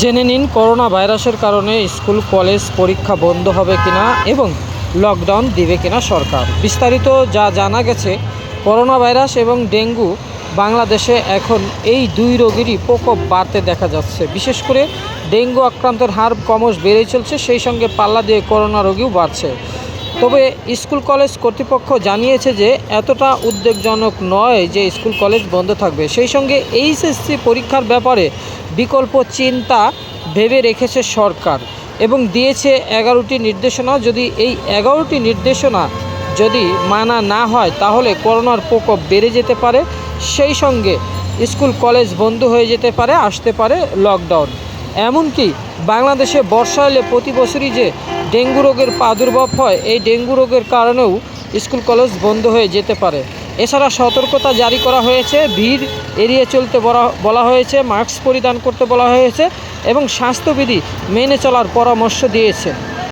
জেনে নিন করোনা ভাইরাসের কারণে স্কুল, কলেজ পরীক্ষা বন্ধ হবে কিনা এবং লকডাউন দিবে কিনা সরকার। বিস্তারিত যা জানা গেছে করোনা ভাইরাস এবং ডেঙ্গু বাংলাদেশে এখন এই দুই রোগেরই প্রকোপ বাড়তে দেখা যাচ্ছে। বিশেষ করে ডেঙ্গু আক্রান্তের হার ক্রমশ বেড়েই চলছে, সেই সঙ্গে পাল্লা দিয়ে করোনা রোগীও বাড়ছে। তবে স্কুল, কলেজ কর্তৃপক্ষ জানিয়েছে যে এতটা উদ্বেগজনক নয় যে স্কুল, কলেজ বন্ধ থাকবে। সেই সঙ্গে এইচএসসি পরীক্ষার ব্যাপারে বিকল্প চিন্তা ভেবে রেখেছে সরকার এবং দিয়েছে এগারোটি নির্দেশনা। যদি এই এগারোটি নির্দেশনা যদি মানা না হয়, তাহলে করোনার প্রকোপ বেড়ে যেতে পারে। সেই সঙ্গে স্কুল, কলেজ বন্ধ হয়ে যেতে পারে, আসতে পারে লকডাউন। এমনকি বাংলাদেশে বর্ষা এলে প্রতি বছরই যে ডেঙ্গু রোগের প্রাদুর্ভাব হয়, এই ডেঙ্গু রোগের কারণেও স্কুল, কলেজ বন্ধ হয়ে যেতে পারে। এছাড়া সতর্কতা জারি করা হয়েছে, ভিড় এড়িয়ে চলতে বলা হয়েছে, মাস্ক পরিধান করতে বলা হয়েছে এবং স্বাস্থ্যবিধি মেনে চলার পরামর্শ দিয়েছে।